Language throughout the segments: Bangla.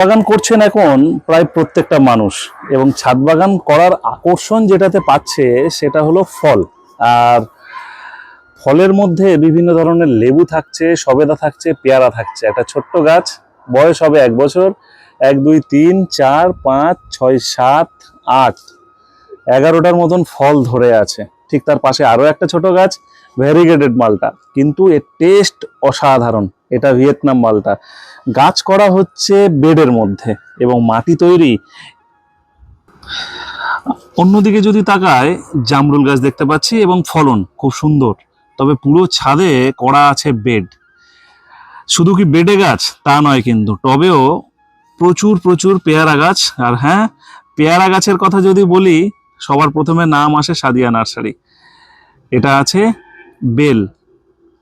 বাগান করছেন এখন প্রায় প্রত্যেকটা মানুষ এবং ছাদ বাগান করার আকর্ষণ যেটাতে পাচ্ছে সেটা হলো ফল। আর ফলের মধ্যে বিভিন্ন ধরনের লেবু থাকছে, সবেদা থাকছে, পেয়ারা থাকছে। একটা ছোট্ট গাছ, বয়স হবে এক বছর। এক, দুই, তিন, চার, পাঁচ, ছয়, সাত, আট, এগারোটার মতন ফল ধরে আছে। ঠিক তার পাশে আরও একটা ছোট গাছ ভ্যারিগেটেড মালটা। কিন্তু এর টেস্ট অসাধারণ। এটা ভিয়েতনাম মালটা। গাছ করা হচ্ছে বেডের মধ্যে এবং মাটি তৈরি। অন্যদিকে যদি তাকায়, জামরুল গাছ দেখতে পাচ্ছি এবং ফলন খুব সুন্দর, তবে পুরো ছাদে করা আছে বেড। শুধু কি বেডে গাছ? তা নয় কিন্তু টবেও প্রচুর প্রচুর পেয়ারা গাছ। আর হ্যাঁ পেয়ারা গাছের কথা যদি বলি, সবার প্রথমে নাম আসে সাদিয়া নার্সারি। এটা আছে বেল।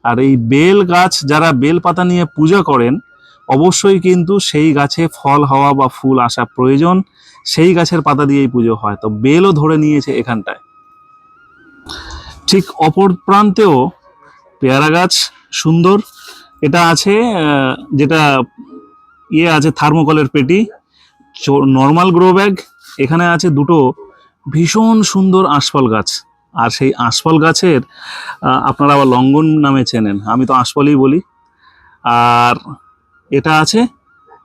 আর এই বেল গাছ যারা বেল পাতা নিয়ে পূজা করেন অবশ্যই কিন্তু সেই গাছে ফল, হওয়া বা ফুল আসা প্রয়োজন। সেই গাছের পাতা দিয়েই পুজো হয়। তো বেলও ধরে নিয়েছে এখানটায়। ঠিক অপর প্রান্তেও পেয়ারা গাছ সুন্দর। এটা আছে যেটা ইয়ে আছে থার্মোকলের পেটি। নর্মাল গ্রো ব্যাগ এখানে আছে দুটো ভীষণ সুন্দর আশফল গাছ। আর সেই আশফল গাছের আপনারা আবার লঙ্গন নামে চেনেন। আমি তো আশফলই বলি। আর এটা আছে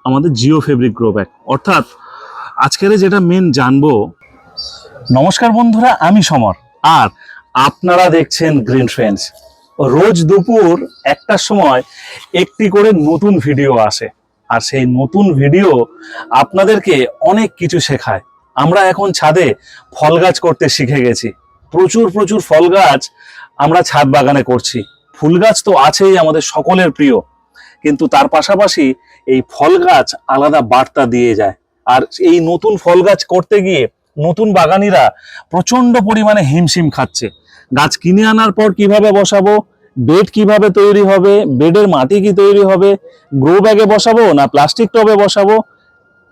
আমাদের জিও ফেব্রিক গ্রো ব্যাগ অর্থাৎ আজকের যেটা মেন জানব, নমস্কার বন্ধুরা, আমি সমর। আর আপনারা দেখছেন গ্রিন ফ্রেন্ডস রোজ দুপুর একটার সময় একটি করে নতুন ভিডিও আসে। আর সেই নতুন ভিডিও আপনাদেরকে অনেক কিছু শেখায়। আমরা এখন ছাদে ফল গাছ করতে শিখে গেছি। প্রচুর প্রচুর ফল গাছ আমরা ছাদ বাগানে করছি। ফুল গাছ তো আছেই আমাদের সকলের প্রিয়। কিন্তু তার পাশাপাশি এই ফল গাছ আলাদা বার্তা দিয়ে যায়। আর এই নতুন ফল গাছ করতে গিয়ে নতুন বাগানিরা প্রচণ্ড পরিমাণে হিমশিম খাচ্ছে। গাছ কিনে আনার পর কীভাবে বসাবো? বেড কীভাবে তৈরি হবে? বেডের মাটি কি তৈরি হবে? গ্রো ব্যাগে বসাবো না প্লাস্টিক টবে বসাবো?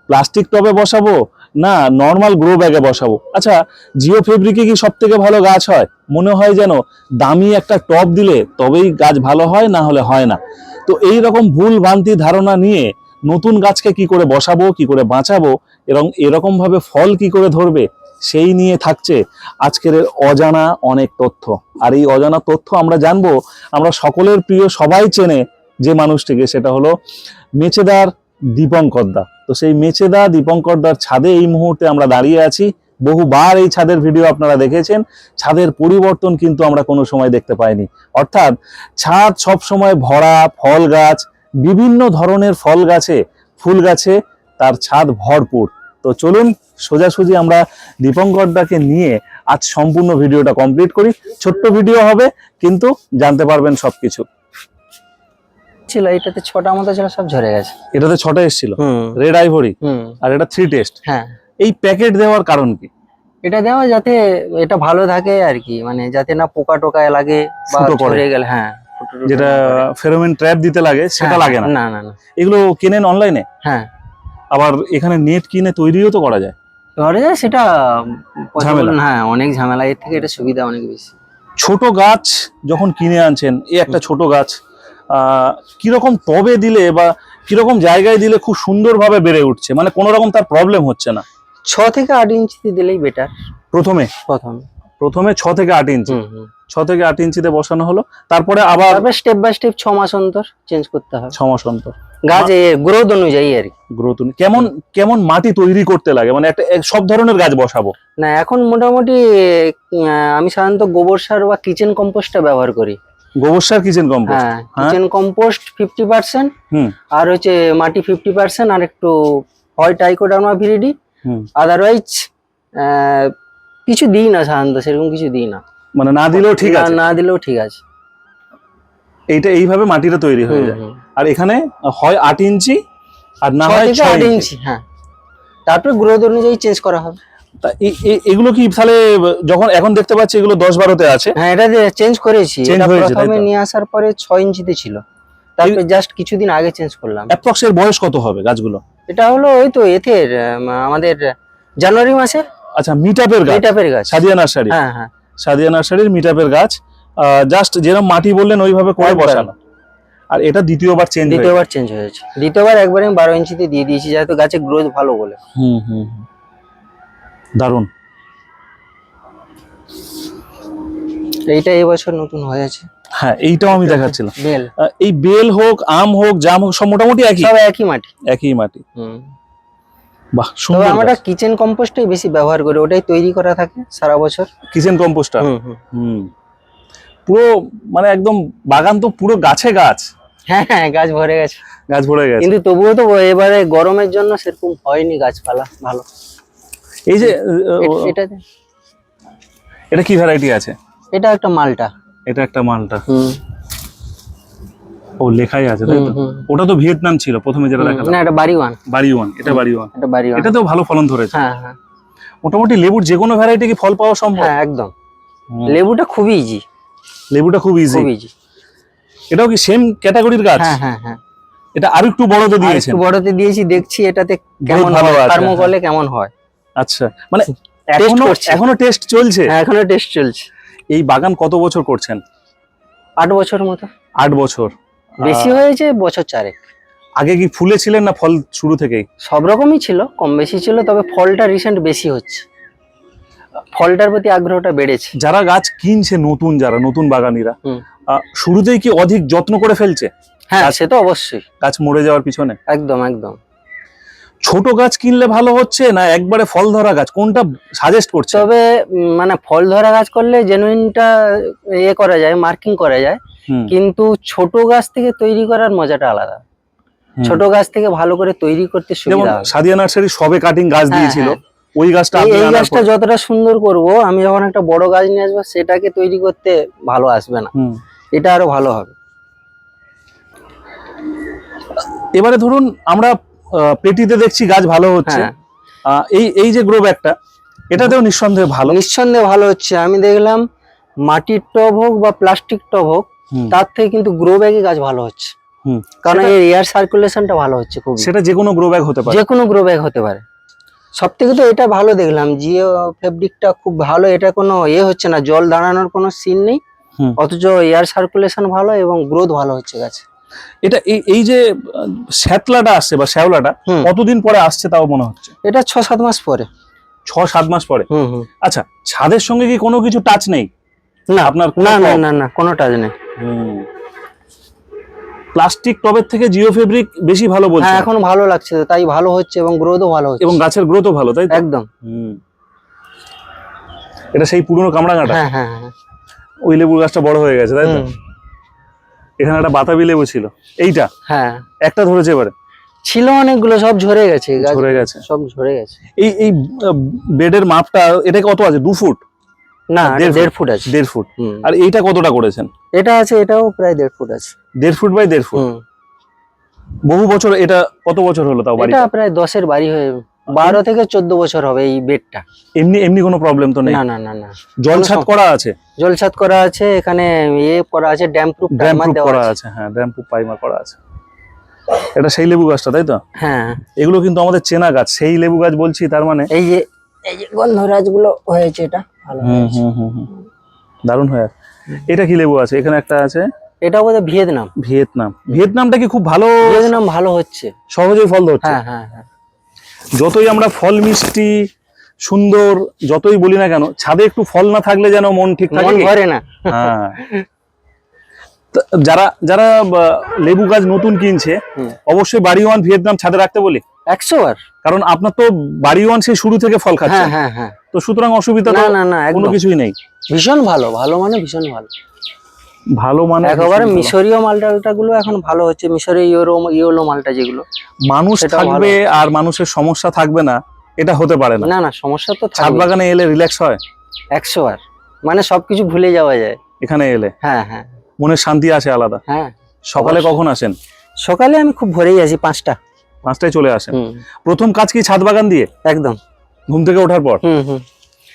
প্লাস্টিক টবে বসাবো? না নর্মাল গ্রো ব্যাগে বসাবো। আচ্ছা জিও ফেব্রিকে কি সব থেকে ভালো গাছ হয়? মনে হয় যেন দামি একটা টব দিলে তবেই গাছ ভালো হয়, না হলে হয় না। তো এই রকম ভুল ভ্রান্তি ধারণা নিয়ে নতুন গাছকে কি করে বসাবো, কি করে বাঁচাবো, এবং এরকম ভাবে ফল কি করে ধরবে, সেই নিয়ে থাকছে আজকের অজানা অনেক তথ্য। আর এই অজানা তথ্য আমরা জানব, আমরা সকলের প্রিয় সবাই চেনে যে মানুষটিকে, সেটা হলো মেচেদার দীপঙ্কর দা। তো সেই মেচেদা দীপঙ্কর দার ছাদে এই মুহূর্তে আমরা দাঁড়িয়ে আছি। বহুবার এই ছাদের ভিডিও আপনারা দেখেছেন। ছাদের পরিবর্তন কিন্তু আমরা কোনো সময় দেখতে পাইনি। অর্থাৎ ছাদ সব সময় ভরা, ফল গাছ, বিভিন্ন ধরনের ফল গাছে, ফুল গাছে তার ছাদ ভরপুর। তো চলুন সোজাসুজি আমরা দীপঙ্কর দাকে নিয়ে আজ সম্পূর্ণ ভিডিওটা কমপ্লিট করি। ছোট্ট ভিডিও হবে, কিন্তু জানতে পারবেন সবকিছু। ছিল এটাতে ছটা মতো ছিল সব ঝরে গেছে। এটাতে ছটা এসেছিল? হুম। রেড আইভরি হুম। আর এটা থ্রি টেস্ট হ্যাঁ। এই প্যাকেট দেওয়ার কারণ কি? এটা দেওয়া যাতে এটা ভালো থাকে আর কি মানে যাতে না পোকা টোকা লাগে বা ঝরে গেলে হ্যাঁ যেটা ফেরোমেন ট্র্যাপ দিতে লাগে সেটা হ্যাঁ, লাগে না। না না না। এগুলো কেনেন অনলাইনে হ্যাঁ। আবার এখানে নেট কিনে তৈরিও তো করা যায়। ধরে যায় সেটা ঝামেলা। হ্যাঁ অনেক ঝামেলা এর থেকে এটা সুবিধা অনেক বেশি। ছোট গাছ যখন কিনে আনছেন এই একটা ছোট গাছ কীরকম টবে দিলে বা কীরকম জায়গায় দিলে খুব সুন্দরভাবে বেড়ে উঠছে? মানে কোনো রকম তার প্রবলেম হচ্ছে না। ছ থেকে আট ইঞ্চিতে দিলেই বেটার প্রথমে? প্রথম। প্রথমে ছ থেকে আট ইঞ্চি ছ থেকে আট ইঞ্চিতে বসানো হলো। তারপরে আবার স্টেপ বাই স্টেপ ছ মাস অন্তর চেঞ্জ করতে হবে। ছ মাস অন্তর। গাছ গ্রোথ অনুযায়ী আর গ্রোথ কেমন কেমন মাটি তৈরি করতে লাগে? মানে একটা সব ধরনের গাছ বসাবো। না এখন মোটামুটি আমি সাধারণত গোবর সার বা কিচেন কম্পোস্টটা ব্যবহার করি। গোবর সার কিচেন কম্পোস্ট হ্যাঁ কিচেন কম্পোস্ট ফিফটি পার্সেন্ট হুম। আর হচ্ছে মাটি ফিফটি পার্সেন্ট আর একটু হয় টাইকোডার্মা ভিরিডি হুম। আদারওয়াইজ কিছু দিই না সাধারণত সেরকম কিছু দিই না। মানে না দিলেও ঠিক আছে? না দিলেও ঠিক আছে। এইটা এইভাবে মাটিটা তৈরি হয়ে যায়। আর এখানে হয় আট ইঞ্চি আর না হয় ছয় ইঞ্চি। হ্যাঁ। তারপর গ্রোথ অনুযায়ী চেঞ্জ করা হবে। তা এগুলো কি তাহলে যখন এখন দেখতে পাচ্ছি এগুলো দশ বারোতে আছে? হ্যাঁ এটা চেঞ্জ করেছি। প্রথমে নিয়ে আসার পরে ছয় ইঞ্চিতে ছিল। তারপরে জাস্ট কিছুদিন আগে চেঞ্জ করলাম। অ্যাপ্রক্স এর বয়স কত হবে গাছগুলো? এটা হলো ওই তো আম, আমাদের জানুয়ারি মাসে। আচ্ছা মিটাপের গাছ? টাইপের গাছ। সাদিয়া নার্সারি? হ্যাঁ হ্যাঁ। সাদিয়া নার্সারির মিটাপের গাছ। জাস্ট যেরকম মাটি বললেন ওইভাবে করে। বসানো। আর এটা দ্বিতীয়বার চেঞ্জ দ্বিতীয়বার চেঞ্জ হয়েছে। দ্বিতীয়বার একবারে আমি বারো ইঞ্চিতে দিয়ে দিয়েছি যেহেতু গাছের গ্রোথ ভালো বলে। হুম হুম। দারুণ। এইটা এই বছর নতুন হয়েছে। হ্যাঁ এইটাও আমি দেখাচ্ছিলাম। বেল। এই বেল হোক আম হোক জাম হোক সব মোটামুটি একই? সব একই মাটি। একই মাটি। হুম। বাহ সুন্দর আমরা কিচেন কম্পোস্টই বেশি ব্যবহার করি ওটাই তৈরি করা থাকে সারা বছর। কিচেন হুম। পুরো মানে একদম বাগান তো পুরো গাছে গাছ। হ্যাঁ হ্যাঁ গাছ ভরে গেছে। গাছ ভরে গেছে। কিন্তু তবুও তো এবারে গরমের জন্য সেরকম হয়নি গাছপালা ভালো। এই যে এ- আহ, এটাতে এটা কি ভ্যারাইটি আছে? এটা একটা মালটা। এটা একটা মালটা। ও লেখাই আছে তাই তো? ওটা তো ভিয়েতনাম ছিল প্রথমে যেটা হুম, না এটা বাড়ি ওয়ান। বাড়ি ওয়ান এটা বাড়ি ওয়ান। এটা বাড়ি ওয়ান। এটাতেও ভালো ফলন ধরেছে। হ্যাঁ হ্যাঁ। মোটামুটি লেবুর যে কোনো ভ্যারাইটি কি ফল পাওয়া সম্ভব? হ্যাঁ একদম। লেবুটা খুবই ইজি লেবুটা খুব ইজি খুব ইজি এটাও কি সেম ক্যাটাগরির গাছ? হ্যাঁ হ্যাঁ হ্যাঁ। এটা আর একটু বড়তে আর দিয়েছেন। একটু বড়তে দিয়েছি দেখছি এটাতে কেমন ভালো হয় থার্মোকলে কেমন হয়। আচ্ছা মানে এখনও এখনও টেস্ট চলছে? হ্যাঁ এখনও টেস্ট চলছে। এই বাগান কত বছর করছেন? আট বছর মতো। আট বছর। বেশি হয়েছে বছর চারেক। আগে কি ফুলে ছিলেন না ফল শুরু থেকেই? সব রকমই ছিল কম বেশি ছিল তবে ফলটা রিসেন্ট বেশি হচ্ছে। ফলটার প্রতি আগ্রহটা বেড়েছে। যারা গাছ কিনছে নতুন যারা নতুন বাগানিরা শুরুতেই কি অধিক যত্ন করে ফেলছে? হ্যাঁ সে তো অবশ্যই। গাছ মরে যাওয়ার পিছনে? একদম একদম। ছোট গাছ কিনলে ভালো হচ্ছে না একবারে ফল ধরা গাছ? কোনটা সাজেস্ট করছে? তবে মানে ফল ধরা গাছ করলে জেনুইনটা ইয়ে করা যায় মার্কিং করা যায়। কিন্তু ছোট গাছ থেকে তৈরি করার মজাটা আলাদা। ছোট গাছ থেকে ভালো করে তৈরি করতে সুবিধা সাদিয়া নার্সারি সবে কাটিং গাছ হ্যাঁ, দিয়েছিল। হ্যাঁ। ওই গাছটা এই- গাছটা যতটা সুন্দর করব আমি যখন একটা বড় গাছ নিয়ে আসব সেটাকে তৈরি করতে ভালো আসবে না। এটা আরও ভালো হবে। এবারে ধরুন আমরা পেটিতে দেখছি গাছ ভালো হচ্ছে। হ্যাঁ। এই এই যে গ্রো ব্যাগটা এটাতেও নিঃসন্দেহে ভালো। নিঃসন্দেহে ভালো হচ্ছে। আমি দেখলাম মাটির টব হোক বা প্লাস্টিক টব হোক তার থেকে কিন্তু গ্রো ব্যাগে গাছ ভালো হচ্ছে। কারণ এর এয়ার সার্কুলেশনটা ভালো হচ্ছে খুব সেটা যে কোনো গ্রো ব্যাগ হতে পারে। যে কোনো গ্রো ব্যাগ হতে পারে। সব থেকে তো এটা ভালো দেখলাম। জিও ফেব্রিকটা খুব ভালো। এটা কোনো ইয়ে হচ্ছে না। জল দাঁড়ানোর কোনো সিন নেই। অথচ এয়ার সার্কুলেশন ভালো এবং গ্রোথ ভালো হচ্ছে গাছে। এটা এই এই যে শ্যাতলাটা আসছে বা শ্যাওলাটা কতদিন পরে আসছে তাও মনে হচ্ছে? এটা ছ সাত মাস পরে। ছ সাত মাস পরে? আচ্ছা ছাদের সঙ্গে কি কোনো কিছু টাচ নেই? না আপনার না না না না কোনো টাচ নেই। প্লাস্টিক টবের থেকে জিও ফেব্রিক বেশি ভালো বলছে হ্যাঁ এখন ভালো লাগছে তাই ভালো হচ্ছে এবং গ্রোথও ভালো হচ্ছে। এবং গাছের গ্রোথও ভালো তাই একদম। এটা সেই পুরনো কামড়াঘাটা হ্যাঁ হ্যাঁ হ্যাঁ। ওই লেবুর গাছটা বড় হয়ে গেছে তাই তো? এখানে একটা বাতাবি লেবু ছিল। এইটা? হ্যাঁ। একটা ধরেছে এবারে। ছিল অনেকগুলো সব ঝরে গেছে ঝরে গেছে। সব ঝরে গেছে। এই এই বেডের মাপটা এটা কত আছে? দু ফুট? না দেড় ফুট। আছে। দেড় ফুট। আর এইটা কতটা করেছেন? এটা আছে এটাও প্রায় দেড় ফুট আছে। দেড় ফুট বাই দেড় ফুট? বহু বছর এটা কত বছর হলো তাও বাড়ি এটা প্রায় দশের বাড়ি হয়ে বারো থেকে চোদ্দ বছর হবে এই বেডটা। এমনি এমনি কোনো প্রবলেম তো নেই? না না না না। জল ছাদ করা আছে? জলছাদ করা আছে এখানে ইয়ে করা আছে ড্যাম প্রুফ ড্যাম প্রুফ করা আছে। হ্যাঁ ড্যাম প্রুফ পাইমার করা আছে। এটা সেই লেবু গাছটা তাই তো? হ্যাঁ। এগুলো কিন্তু আমাদের চেনা গাছ সেই লেবু গাছ বলছি তার মানে? এই যে এই যে গন্ধরাজগুলো হয়েছে এটা ভালো হয়েছে। দারুণ হয়ে এটা কি লেবু আছে? এখানে একটা আছে? এটা বোধহয় ভিয়েতনাম। ভিয়েতনাম। ভিয়েতনামটা কি খুব ভালো ভিয়েতনাম ভালো হচ্ছে। সহজেই ফল ধরছে? হ্যাঁ হ্যাঁ হ্যাঁ। যতই আমরা ফল মিষ্টি সুন্দর যতই বলি না কেন ছাদে একটু ফল না থাকলে যেন মন ঠিক থাকে ভরে না। হ্যাঁ। যারা যারা লেবু গাছ নতুন কিনছে অবশ্যই বাড়ি ওয়ান ভিয়েতনাম ছাদে রাখতে বলি। একশো বার। কারণ আপনার তো বাড়ি ওয়ান সেই শুরু থেকে ফল খাচ্ছে। হ্যাঁ হ্যাঁ হ্যাঁ। তো সুতরাং অসুবিধা না না না কোনো কিছুই নেই। ভীষণ ভালো ভালো মানে ভীষণ ভালো। ভালো মানে একেবারে মিশরীয় মালটা গুলো এখন ভালো হচ্ছে মিশরীয় ইউরো ইয়োলো মালটা যেগুলো। মানুষ থাকবে আর মানুষের সমস্যা থাকবে না এটা হতে পারে না। না না সমস্যা তো ছাদ বাগানে এলে রিল্যাক্স হয়? একশো বার। মানে সবকিছু ভুলে যাওয়া যায়। এখানে এলে? হ্যাঁ হ্যাঁ। মনের শান্তি আসে আলাদা? হ্যাঁ। সকালে কখন আসেন? সকালে আমি খুব ভোরেই আসি পাঁচটা। পাঁচটায় চলে আসেন? প্রথম কাজ কি ছাদ বাগান দিয়ে? একদম। ঘুম থেকে ওঠার পর? হুম হুম।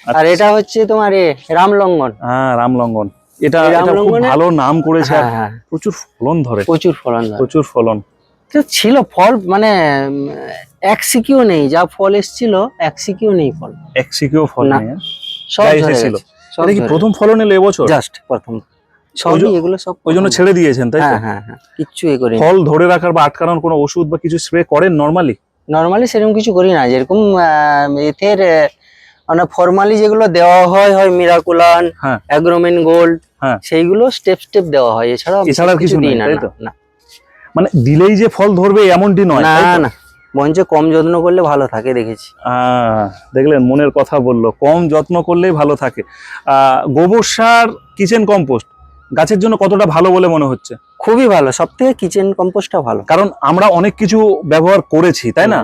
আর আচ্ছা। এটা হচ্ছে তোমার এ রামলঙ্গন। হ্যাঁ রামলঙ্গন। এটা খুব ভালো নাম করেছে হ্যাঁ হ্যাঁ। প্রচুর ফলন ধরে। প্রচুর ফলন প্রচুর ফলন। ছিল ফল মানে এক সিকিও নেই। যা ফল এসছিল এক সিকিও নেই ফল। এক সিকেও ফল না। সব এসেছিল। এটা কি প্রথম ফলন এলো এবছর? জাস্ট প্রথম। এগুলো সব ওই জন্য ছেড়ে দিয়েছেন তাই হ্যাঁ হ্যাঁ হ্যাঁ কিচ্ছু এ করি ফল ধরে রাখার বা আটকানোর কোনো ওষুধ বা কিছু স্প্রে করেন নর্মালি নর্মালি সেরকম কিছু করি না। যেরকম এথের মানে ফর্মালি যেগুলো দেওয়া হয় হয় মিরাকুলান হ্যাঁ। অ্যাগ্রোমেন গোল্ড হ্যাঁ। সেইগুলো স্টেপ স্টেপ দেওয়া হয়। এছাড়া এছাড়া কিছু দিই নেই, না না, তো? না। মানে দিলেই যে ফল ধরবে এমনটি নয় না না। বঞ্চে কম যত্ন করলে ভালো থাকে দেখেছি। দেখলেন মনের কথা বলল। কম যত্ন করলেই ভালো থাকে। গোবর সার কিচেন কম্পোস্ট গাছের জন্য কতটা ভালো বলে মনে হচ্ছে? খুবই ভালো সব থেকে কিচেন কম্পোস্টটা ভালো। কারণ আমরা অনেক কিছু ব্যবহার করেছি তাই না?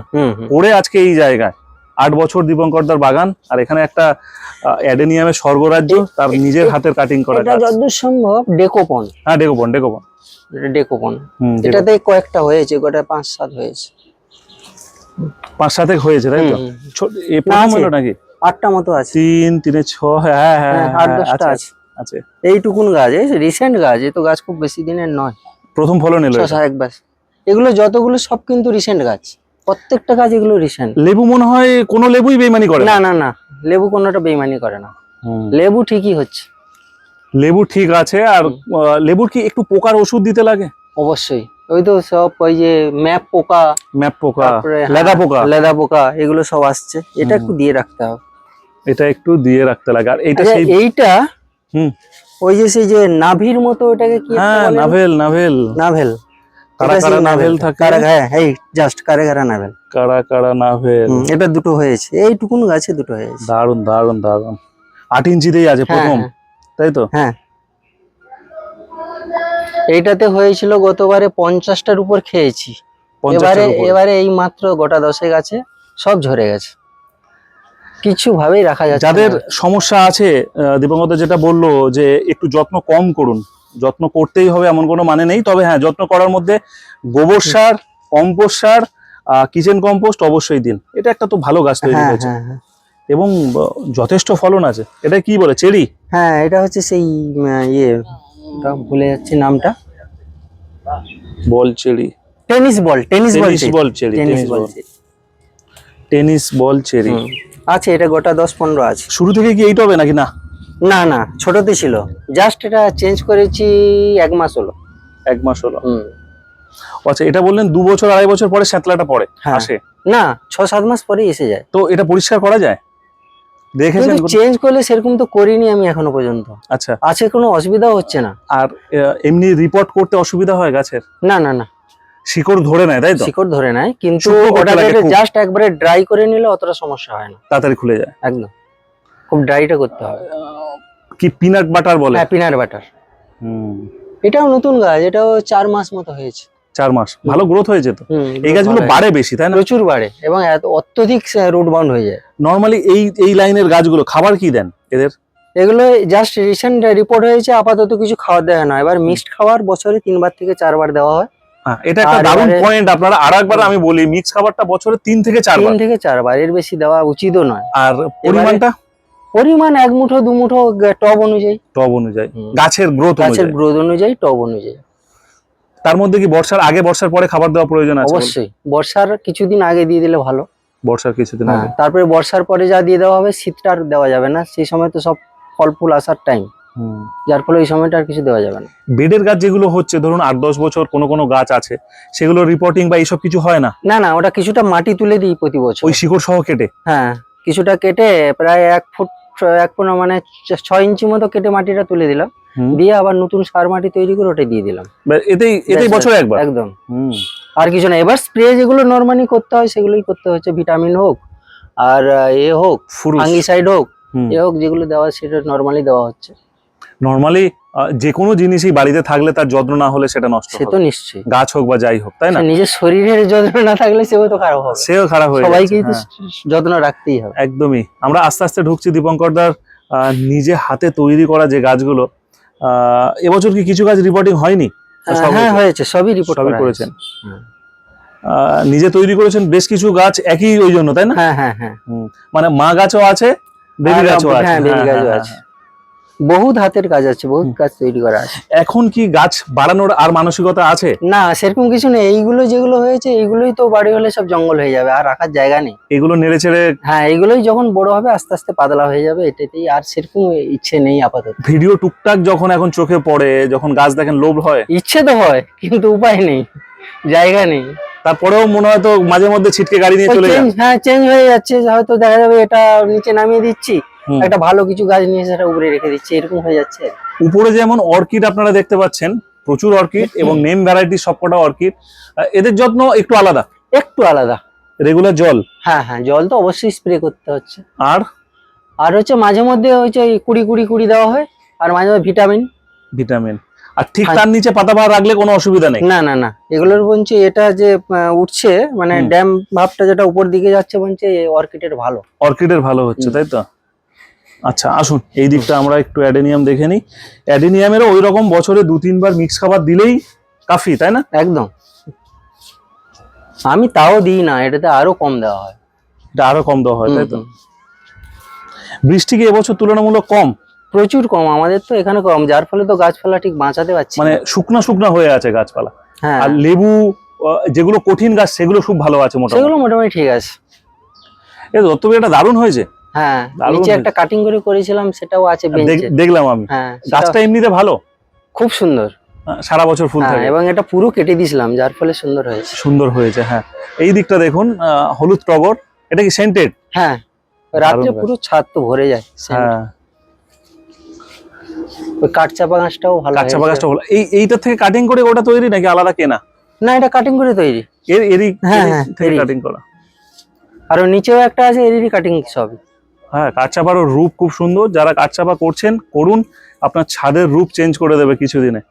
করে আজকে এই জায়গায়। আট বছর দীপঙ্করদার বাগান আর এখানে একটা অ্যাডেনিয়ামের স্বর্গরাজ্য তার নিজের হাতের কাটিং করা এটা যতদূর সম্ভব? ডেকোপন। হ্যাঁ ডেকোপন ডেকোপন। এটা ডেকোপন। এটাতে কয়েকটা হয়েছে গোটা পাঁচ সাত হয়েছে। পাঁচ সাথে হয়েছে তাই তো? এ প্রথম। হলো নাকি? আটটা মতো আছে। তিন তিনে ছ হ্যাঁ হ্যাঁ হ্যাঁ হ্যাঁ, আট হ্যাঁ, দশটা আছে আছে। এইটুকুন গাছ এই রিসেন্ট গাছ এ তো গাছ খুব বেশি দিনের নয়। প্রথম ফলন এলো। সাত একবার এগুলো যতগুলো সব কিন্তু রিসেন্ট গাছ। প্রত্যেকটা গাছ এগুলো রিসেন্ট। লেবু মনে হয় কোনো লেবুই বেইমানি করে না? না না লেবু কোনোটা বেইমানি করে না। হুম। লেবু ঠিকই হচ্ছে। লেবু ঠিক আছে আর লেবুর কি একটু পোকার ওষুধ দিতে লাগে? অবশ্যই। ওই তো সব ওই যে ম্যাপ পোকা ম্যাপ পোকা লেদা পোকা। লেদা পোকা এগুলো সব আসছে। এটা একটু দিয়ে রাখতে হবে। এটা একটু দিয়ে রাখতে লাগে। আর এইটা আচ্ছা, সেই এইটা হুম। ওই যে সেই যে নাভির মতো ওটাকে কি হ্যাঁ নাভেল নাভেল। নাভেল। কারা এটা সেই কারা নাভেল থাকে? কারা হ্যাঁ এই জাস্ট কারে কারা নাভেল। কারা কারা নাভেল? এটা দুটো হয়েছে। এইটুকুন গাছে দুটো হয়েছে। দারুণ দারুণ দারুণ আট ইঞ্চিতেই আছে প্রথম তাই তো? হ্যাঁ। এইটাতে হয়েছিল গতবারে পঞ্চাশটার উপর খেয়েছি। এবারে এবারে এই মাত্র গোটা দশে গেছে সব ঝরে গেছে। কিছু ভাবেই রাখা যাচ্ছে যাদের সমস্যা আছে দীপঙ্কর যেটা বলল যে একটু যত্ন কম করুন। যত্ন করতেই হবে এমন কোনো মানে নেই। তবে হ্যাঁ যত্ন করার মধ্যে গোবর সার কম্পোস্ট সার কিচেন কম্পোস্ট অবশ্যই দিন। এটা একটা তো ভালো গাছ তৈরি হ্যাঁ হয়েছে। হ্যাঁ হ্যাঁ। এবং যথেষ্ট ফলন আছে। এটা কি বলে চেরি? হ্যাঁ এটা হচ্ছে সেই ইয়ে ভুলে যাচ্ছি নামটা। Ball cherry. Tennis ball tennis ball tennis ball cherry tennis ball ball. Tennis ball cherry. আছে এটা গোটা দশ পনেরো আছে। শুরু থেকে কি এইটা হবে নাকি? না। না না ছোটতে ছিল। জাস্ট এটা চেঞ্জ করেছি এক মাস হলো। এক মাস হলো। হুম। আচ্ছা এটা বললেন দু বছর আড়াই বছর পরে স্যাঁতলাটা পড়ে হ্যাঁ। আসে। না ছ সাত মাস পরেই এসে যায়। তো এটা পরিষ্কার করা যায়? দেখেছেন চেঞ্জ করলে সেরকম তো করিনি আমি এখনও পর্যন্ত। আচ্ছা। আছে কোনো অসুবিধাও হচ্ছে না। আর এমনি রিপোর্ট করতে অসুবিধা হয় গাছের? না না না। শিকড় ধরে নেয় তাই তো? শিকড় ধরে নেয় কিন্তু খুব। জাস্ট একবারে ড্রাই করে নিলে অতটা সমস্যা হয় না। তাড়াতাড়ি খুলে যায়। একদম। খুব ড্রাইটা করতে হবে। কি পিনাট বাটার বলে? হ্যাঁ পিনাট বাটার হুম, এটাও নতুন গাছ এটাও চার মাস মতো হয়েছে। চার মাস। ভালো গ্রোথ হয়েছে তো? এই গাছগুলো বাড়ে বেশি তাই না? প্রচুর বাড়ে এবং এত অত্যধিক রুট বাউন্ড হয়ে যায়। নর্মালি এই এই লাইনের গাছগুলো খাবার কি দেন এদের? এগুলো জাস্ট রিসেন্ট রিপোর্ট হয়েছে আপাতত কিছু খাওয়ার দেওয়া না এবার মিক্সড খাবার বছরে তিনবার থেকে চারবার দেওয়া হয়। হ্যাঁ এটা একটা দারুণ পয়েন্ট আপনারা আর একবার আমি বলি মিক্স খাবারটা বছরে তিন থেকে চারবার। তিন থেকে চারবার এর বেশি দেওয়া উচিতও নয়। আর পরিমাণটা? পরিমাণ এক মুঠো দু মুঠো টব অনুযায়ী। টব অনুযায়ী। গাছের গ্রোথ গাছের গ্রোথ অনুযায়ী টব অনুযায়ী। তার মধ্যে কি বর্ষার আগে বর্ষার পরে খাবার দেওয়া প্রয়োজন আছে অবশ্যই। বর্ষার কিছুদিন আগে দিয়ে দিলে ভালো। বর্ষার কিছুদিন হ্যাঁ আগে। তারপরে বর্ষার পরে যা দিয়ে দেওয়া হবে শীতটা আর দেওয়া যাবে না। সেই সময় তো সব ফল ফুল আসার টাইম। যার ফলে ওই সময়টা আর কিছু দেওয়া যাবে না। বেডের গাছ যেগুলো হচ্ছে ধরুন আট দশ বছর কোনো কোনো গাছ আছে সেগুলো রিপোর্টিং বা এইসব কিছু হয় না? না না ওটা কিছুটা মাটি তুলে দিই প্রতি বছর। ওই শিকড় সহ কেটে? হ্যাঁ কিছুটা কেটে প্রায় এক ফুট এক পনেরো মানে ছয় ইঞ্চি মতো কেটে মাটিটা তুলে দিলাম। দিয়ে আবার নতুন সার মাটি তৈরি করে ওটা দিয়ে দিলাম। এতেই এতেই বছরে একবার? একদম। আর কিছু না এবার স্প্রে যেগুলো নর্মালি করতে হয় সেগুলোই করতে হচ্ছে। ভিটামিন হোক আর এ হোক ফাঙ্গিসাইড হোক এ হোক যেগুলো দেওয়া সেটা নর্মালি দেওয়া হচ্ছে। নর্মালি যে কোনো জিনিসই বাড়িতে থাকলে তার যত্ন না হলে সেটা নষ্ট সে তো নিশ্চয়ই। গাছ হোক বা যাই হোক তাই না? নিজের শরীরের যত্ন না থাকলে সেও তো খারাপ হবে। সেও খারাপ হয়ে সবাইকেই তো হ্যাঁ। যত্ন রাখতেই হবে। একদমই। আমরা আস্তে আস্তে ঢুকছি দীপঙ্করদার নিজে হাতে তৈরি করা যে গাছগুলো আহ, এবছর কি কিছু গাছ রিপোর্টিং হয়নি? হ্যাঁ হয়েছে? সবই রিপোর্ট সবই করেছেন। আহ, নিজে তৈরি করেছেন বেশ কিছু গাছ একই ওই জন্য তাই না? হ্যাঁ হ্যাঁ হ্যাঁ। মানে মা গাছও আছে বেবি গাছও আছে। হ্যাঁ, baby হ্যাঁ, গাছও হ্যাঁ, আছে। বহুত হাতের কাজ আছে বহুত কাজ তৈরি করা আছে। এখন কি গাছ বাড়ানোর আর মানসিকতা আছে? না সেরকম কিছু নেই। এইগুলো যেগুলো হয়েছে এইগুলোই তো বাড়ি হলে সব জঙ্গল হয়ে যাবে আর রাখার জায়গা নেই। এগুলো নেড়ে ছেড়ে হ্যাঁ এইগুলোই যখন বড় হবে আস্তে আস্তে পাতলা হয়ে যাবে এটাতেই আর সেরকম ইচ্ছে নেই আপাতত। ভিডিও টুকটাক যখন এখন চোখে পড়ে যখন গাছ দেখেন লোভ হয়। ইচ্ছে তো হয় কিন্তু উপায় নেই। জায়গা নেই। তারপরেও মনে হয় তো মাঝে মধ্যে ছিটকে গাড়ি নিয়ে চলে চেঞ্জ হ্যাঁ চেঞ্জ হয়ে যাচ্ছে। হয়তো দেখা যাবে এটা নিচে নামিয়ে দিচ্ছি। একটা ভালো কিছু গাছ নিয়ে সেটা উপরে রেখে দিচ্ছি। এরকম হয়ে যাচ্ছে। উপরে যেমন অর্কিড আপনারা দেখতে পাচ্ছেন প্রচুর অর্কিড এবং নেম ভ্যারাইটি সবকটা অর্কিড। এদের যত্ন একটু আলাদা। একটু আলাদা। রেগুলার জল। হ্যাঁ হ্যাঁ জল তো অবশ্যই স্প্রে করতে হচ্ছে। আর? আর হচ্ছে মাঝে মধ্যে হচ্ছে ওই কুড়ি কুড়ি কুড়ি দেওয়া হয়। আর মাঝে মধ্যে ভিটামিন ভিটামিন আর ঠিক। তার নিচে পাতাবাহার রাখলে কোনো অসুবিধা নেই। না না না এগুলোর বলছে এটা যে উঠছে মানে ড্যাম ভাবটা যেটা উপর দিকে যাচ্ছে বলছে অর্কিডের ভালো। অর্কিডের ভালো হচ্ছে তাই তো? আচ্ছা আসুন এই দিকটা আমরা একটু অ্যাডেনিয়াম দেখে নিই। অ্যাডেনিয়ামেরও ওই রকম বছরে দু তিনবার মিক্স খাবার দিলেই কাফি তাই না? একদম। আমি তাও দিই না এটাতে আরও কম দেওয়া হয়। এটা আরও কম দেওয়া হয় তাই তো। বৃষ্টি কি এবছর তুলনামূলক কম? প্রচুর কম আমাদের তো এখানে কম যার ফলে তো গাছপালা ঠিক বাঁচাতে পারছি মানে। শুকনা শুকনা হয়ে আছে গাছপালা। হ্যাঁ। আর লেবু যেগুলো কঠিন গাছ সেগুলো খুব ভালো আছে মোটামুটি। সেগুলো মোটামুটি ঠিক আছে। এই দত্তবিটা দারুণ হয়েছে। হ্যাঁ নিচে একটা কাটিং করে করেছিলাম সেটাও আছে বেঞ্চে দেখলাম আমি। হ্যাঁ গাছটা এমনিতে ভালো? খুব সুন্দর। সারা বছর ফুল হ্যাঁ থাকে। এবং এটা পুরো কেটে দিয়েছিলাম যার ফলে সুন্দর হয়েছে। সুন্দর হয়েছে হ্যাঁ। এই দিকটা দেখুন হলুদ টগর এটা কি সেন্টেড হ্যাঁ রাত্রে পুরো ছাদ তো ভরে যায় হ্যাঁ। ওই গাছটাও ভালো গাছটা ভালো। এই এইটা থেকে কাটিং করে ওটা তৈরি নাকি আলাদা কেনা? না এটা কাটিং করে তৈরি। এর হ্যাঁ, হ্যাঁ, থেকে কাটিং করা। আর নিচেও একটা আছে এরই কাটিং হ্যাঁ রূপ খুব সুন্দর। যারা করছেন করুন। আপনার ছাদের রূপ চেঞ্জ করে দেবে কিছুদিনে।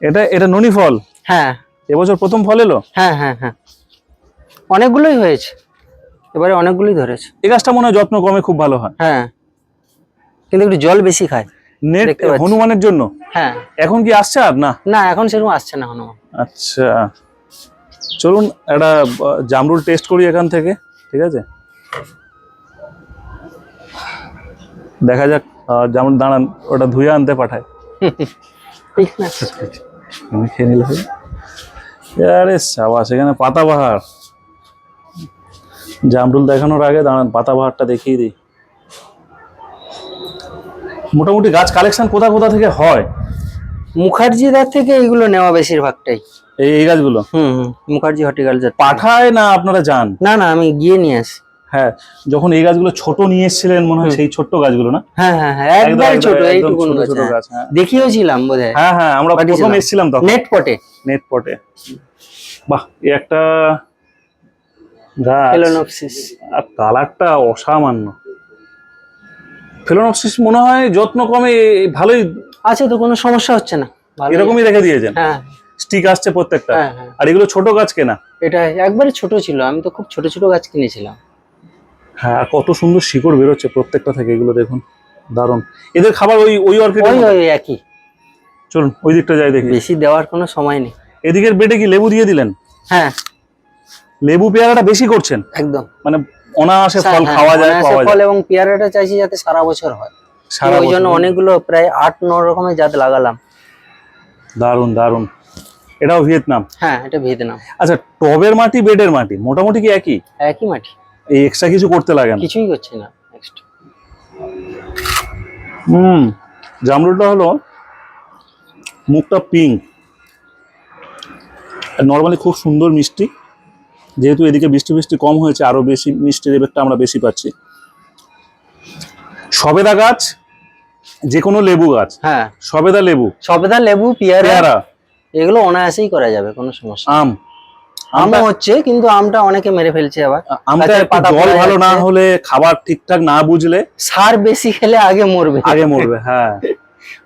এটা এটা ননি ফল? হ্যাঁ। এবছর প্রথম ফল এলো? হ্যাঁ হ্যাঁ হ্যাঁ। অনেকগুলোই হয়েছে। এবারে অনেকগুলোই ধরেছে। এই গাছটা মনে হয় যত্ন কমে খুব ভালো হয়। হ্যাঁ। কিন্তু একটু জল বেশি খায়। নেট হনুমানের জন্য? হ্যাঁ। এখন কি আসছে আর? না? না এখন সেরকম আসছে না হনুমান। আচ্ছা। চলুন একটা জামরুল টেস্ট করি এখান থেকে ঠিক আছে? দেখা যাক জামরুল দাঁড়ান ওটা ধুয়ে আনতে পাঠায়। আমি খেয়ে নিলে হবে আরে সাবাস এখানে পাতাবাহার জামরুল দেখানোর আগে দাঁড়ান পাতাবাহারটা দেখিয়ে দিই। মোটামুটি গাছ কালেকশন কোথা কোথা থেকে হয়? মুখার্জিদার থেকে এইগুলো নেওয়া বেশিরভাগটাই। এই গাছগুলো? হুম হুম মুখার্জি হর্টিকালচার পাঠায় না আপনারা যান? না না আমি গিয়ে নিয়ে আসি। হ্যাঁ যখন এই গাছগুলো ছোট নিয়ে এসেছিলেন মনে হয় সেই ছোট্ট গাছগুলো না? হ্যাঁ হ্যাঁ হ্যাঁ একদম, ছোট গাছ ছোট হ্যাঁ। গাছ হ্যাঁ। দেখিয়েছিলাম বোধহয়। হ্যাঁ হ্যাঁ আমরা প্রথম এসেছিলাম তখন। নেট পটে নেট পটে বাহ এই একটা গাছ। আর কালারটা অসামান্য। ফেলোনপসিস মনে হয় যত্ন কমে ভালোই আছে তো কোনো সমস্যা হচ্ছে না। এরকমই রেখে দিয়েছেন। হ্যাঁ। স্টিক আসছে প্রত্যেকটা। হ্যাঁ হ্যাঁ। আর এগুলো ছোট গাছ কেনা? এটা একবারে ছোট ছিল আমি তো খুব ছোট ছোট গাছ কিনেছিলাম। হ্যাঁ কত সুন্দর শিকড় বেরোচ্ছে প্রত্যেকটা থেকে এগুলো দেখুন। দারুণ। এদের খাবার ওই ওই অর্কিড ওই ওই একই। চলুন ওই দিকটা যাই দেখি। বেশি দেওয়ার কোনো সময় নেই। এদিকের বেডে কি লেবু দিয়ে দিলেন? হ্যাঁ। লেবু পেয়ারাটা বেশি করছেন? একদম। মানে অনায়াসে ফল হ্যাঁ, খাওয়া যায় পাওয়া ফল এবং পেয়ারাটা চাইছি যাতে সারা বছর হয়। সারা ওই জন্য। অনেকগুলো প্রায় আট ন রকমের জাত লাগালাম। দারুণ দারুণ। এটাও ভিয়েতনাম? হ্যাঁ এটা ভিয়েতনাম। আচ্ছা টবের মাটি বেডের মাটি মোটামুটি কি একই? একই মাটি। এই এক্সট্রা কিছু করতে লাগে না? কিছুই করছি না নেক্সট হুম জামরুলটা হলো মুখটা পিঙ্ক নর্মালি খুব সুন্দর মিষ্টি। যেহেতু এদিকে বৃষ্টি বৃষ্টি কম হয়েছে আরও বেশি মিষ্টির এফেক্টটা আমরা বেশি পাচ্ছি। সবেদা গাছ যে কোনো লেবু গাছ হ্যাঁ। সবেদা লেবু সবেদা লেবু পেয়ারা এগুলো অনায়াসেই করা যাবে কোনো সমস্যা। আম। আমও হচ্ছে কিন্তু আমটা অনেকে মেরে ফেলছে আবার। আমটা জল ভালো না হলে খাবার ঠিকঠাক না বুঝলে সার বেশি খেলে আগে মরবে। আগে মরবে হ্যাঁ।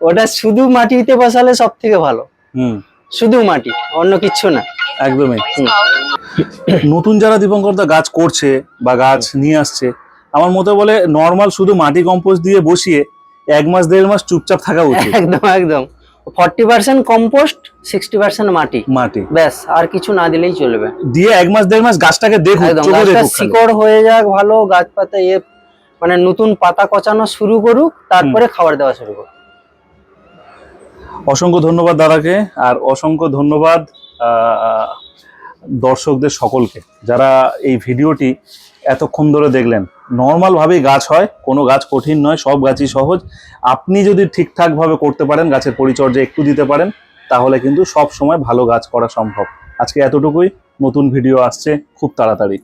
ওটা শুধু মাটিতে বসালে সব থেকে ভালো। হুম। শুধু মাটি অন্য কিছু না। একদমই। নতুন যারা দীপঙ্কর দা গাছ করছে বা গাছ নিয়ে আসছে আমার মতে বলে নর্মাল শুধু মাটি কম্পোস্ট দিয়ে বসিয়ে এক মাস দেড় মাস চুপচাপ থাকা উচিত। একদম একদম। Forty percent compost sixty percent মাটি। মাটি। ব্যাস আর কিছু না দিলেই চলবে। দিয়ে এক মাস দেড় মাস গাছটাকে খালি। শিকড় হয়ে যাক ভালো গাছপাতা ইয়ে মানে নতুন পাতা কচানো শুরু করুক তারপরে খাবার দেওয়া শুরু করুক। অসংখ্য ধন্যবাদ দাদাকে, আর অসংখ্য ধন্যবাদ দর্শকদের সকলকে যারা এই ভিডিওটি এতক্ষণ ধরে দেখলেন। নর্মালভাবেই গাছ হয়, কোনো গাছ কঠিন নয়, সব গাছই সহজ। আপনি যদি ঠিকঠাকভাবে করতে পারেন, গাছের পরিচর্যা একটু দিতে পারেন, তাহলে কিন্তু সব সময় ভালো গাছ করা সম্ভব। আজকে এতটুকুই, নতুন ভিডিও আসছে খুব তাড়াতাড়ি।